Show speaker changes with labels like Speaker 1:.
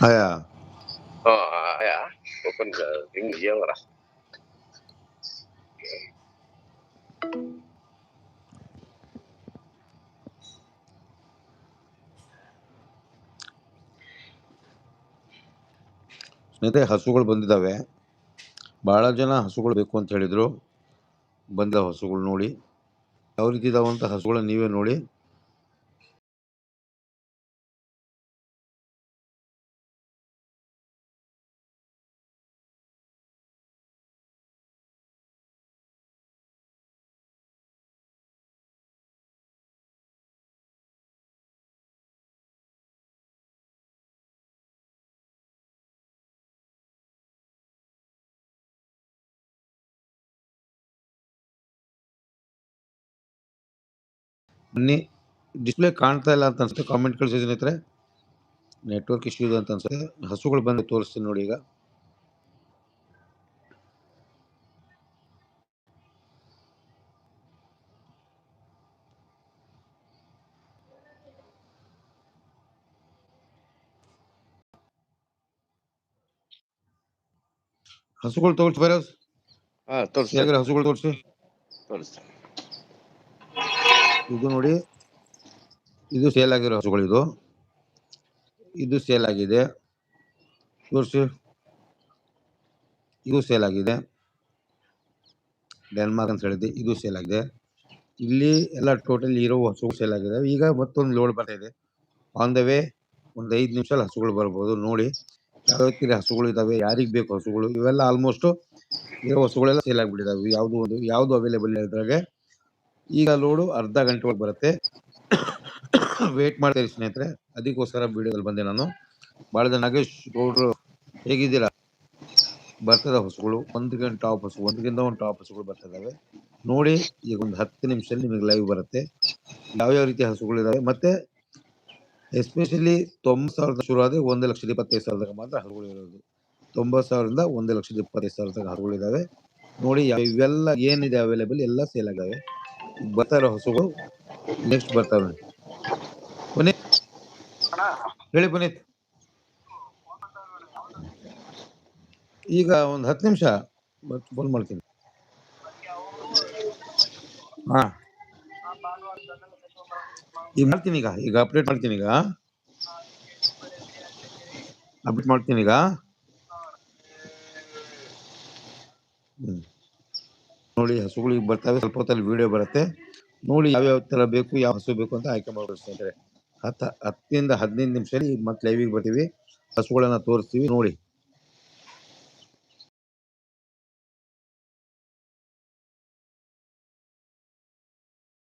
Speaker 1: Ah ja.
Speaker 2: Oh, ja. Open ding thing heel erg.
Speaker 1: ಸ್ನೇಹಿತರೆ ಹಸುಗಳು ಬಂದಿದ್ದಾವೆ ಭಾಳ ಜನ ಹಸುಗಳು ಬೇಕು ಅಂತ ಹೇಳಿದರು ಬಂದ ಹಸುಗಳು ನೋಡಿ ಯಾವ ರೀತಿ ಇದಾವಂಥ ಹಸುಗಳನ್ನ ನೀವೇ ನೋಡಿ ಬನ್ನಿ ಡಿಸ್ಪ್ಲೇ ಕಾಣ್ತಾ ಇಲ್ಲ ಅಂತ ಅನ್ಸುತ್ತೆ. ಕಾಮೆಂಟ್ ಕಳಿಸಿ ಸ್ನೇಹಿತರೆ. ನೆಟ್ವರ್ಕ್ ಇಶ್ಯೂ ಇದೆ ಅಂತ ಅನ್ಸುತ್ತೆ. ಹಸುಗಳು ಬಂದು ತೋರಿಸ್ತೀನಿ ನೋಡಿ ಈಗ. ಹಸುಗಳು ತೋರಿಸಿ ಬರೋ
Speaker 2: ಹಾ ತೋರಿಸಿ
Speaker 1: ಹೇಗೆ ಹಸುಗಳು ತೋರಿಸಿ.
Speaker 2: ತೋರಿಸಿ
Speaker 1: ಇದು ನೋಡಿ, ಇದು ಸೇಲ್ ಆಗಿರೋ ಹಸುಗಳು ಇದು. ಇದು ಸೇಲ್ ಆಗಿದೆ. ತೋರಿಸಿ. ಇದು ಸೇಲ್ ಆಗಿದೆ. ಡೆನ್ಮಾರ್ಕ್ ಅಂತ ಹೇಳಿದ್ದೆ, ಇದು ಸೇಲ್ ಆಗಿದೆ. ಇಲ್ಲಿ ಎಲ್ಲ ಟೋಟಲ್ ಇರೋ ಹಸುಗಳು ಸೇಲ್ ಆಗಿದೆ ಈಗ ಮತ್ತೊಂದು ಲೋಡ್ ಬರ್ತಾ ಇದೆ. ಆನ್ ದ ವೇ ಒಂದು ಐದು ನಿಮಿಷ ಹಸುಗಳು ಬರ್ಬೋದು. ನೋಡಿ, ಯಾವ ರೀತಿ ಹಸುಗಳು ಇದಾವೆ, ಯಾರಿಗೆ ಬೇಕು ಹಸುಗಳು, ಇವೆಲ್ಲ ಆಲ್ಮೋಸ್ಟ್ ಇರೋ ಹಸುಗಳೆಲ್ಲ ಸೇಲ್ ಆಗಿಬಿಟ್ಟಿದ್ದಾವೆ ಯಾವುದು ಒಂದು, ಯಾವುದು ಅವೈಲೇಬಲ್ ಇದ್ರಾಗೆ. ಈಗ ಲೋಡು ಅರ್ಧ ಗಂಟೆ ಒಳಗೆ ಬರುತ್ತೆ. ವೇಟ್ ಮಾಡ್ತೀರಿ ಸ್ನೇಹಿತರೆ. ಅದಕ್ಕೋಸ್ಕರ ವಿಡಿಯೋದಲ್ಲಿ ಬಂದೆ ನಾನು. ಭಾಳ ಜನ ನಾಗೇಶ್ ಗೌಡ್ರು ಹೇಗಿದ್ದೀರಾ? ಬರ್ತದ ಹಸುಗಳು. ಒಂದು ಗಂಟೆ ಟಾಪ್ ಹಸು ಒಂದಕ್ಕಿಂತ ಒಂದು ಟಾಪ್ ಹಸುಗಳು ಬರ್ತಾ ಇದಾವೆ ನೋಡಿ, ಈಗ ಒಂದು ಹತ್ತು ನಿಮಿಷದಲ್ಲಿ ನಿಮಗೆ ಲೈವ್ ಬರುತ್ತೆ. ಯಾವ್ಯಾವ ರೀತಿಯ ಹಸುಗಳು ಇದಾವೆ? ಮತ್ತೆ ಎಸ್ಪೆಷಲಿ ತೊಂಬತ್ತು ಸಾವಿರದ ಶುರು ಆದರೆ ಒಂದು ಲಕ್ಷದ ಇಪ್ಪತ್ತೈದು ಸಾವಿರದಾಗ ಮಾತ್ರ ಹಸುಗಳು ಇರೋದು. ತೊಂಬತ್ತು ಸಾವಿರದಿಂದ ಒಂದು ಲಕ್ಷದ ಇಪ್ಪತ್ತೈದು ಸಾವಿರದಾಗ ಹಸುಗಳು ಇದಾವೆ. ನೋಡಿ, ಇವೆಲ್ಲ ಏನಿದೆ ಅವೈಲೇಬಲ್ ಎಲ್ಲ ಸೇಲ್ ಆಗಿದಾವೆ. ಈಗ ಹೊಸಗು ನೆಕ್ಸ್ಟ್ ಬರ್ತಾವೆ ಪುನೀತ್, ಹೇಳಿ ಪುನೀತ್. ಈಗ ಒಂದು ಹತ್ತು ನಿಮಿಷ ಫೋನ್ ಮಾಡ್ತೀನಿ. ಹಾ. ಈಗ ಮಾಡ್ತೀನಿ ಈಗ ಈಗ ಅಪ್ಡೇಟ್ ಮಾಡ್ತೀನಿ ಈಗ. ಅಪ್ಡೇಟ್ ಮಾಡ್ತೀನಿ ಈಗ. ಹ್ಮ್. ನೋಡಿ, ಹಸುಗಳಿಗೆ ಬರ್ತಾವೆ, ಸ್ವಲ್ಪ ಹೊತ್ತಲ್ಲಿ ವಿಡಿಯೋ ಬರುತ್ತೆ. ನೋಡಿ ಯಾವ್ಯಾವ ಥರ ಬೇಕು, ಯಾವ ಹಸು ಬೇಕು ಅಂತ ಆಯ್ಕೆ ಮಾಡ್ಬೋದು ಸ್ನೇಹಿತರೆ ಹತ್ತು, ಹತ್ತರಿಂದ ಹದಿನೈದು ನಿಮಿಷದಲ್ಲಿ ಮತ್ತೆ ಲೈವಿಗೆ ಬರ್ತೀವಿ. ಹಸುಗಳನ್ನು ತೋರಿಸ್ತೀವಿ, ನೋಡಿ.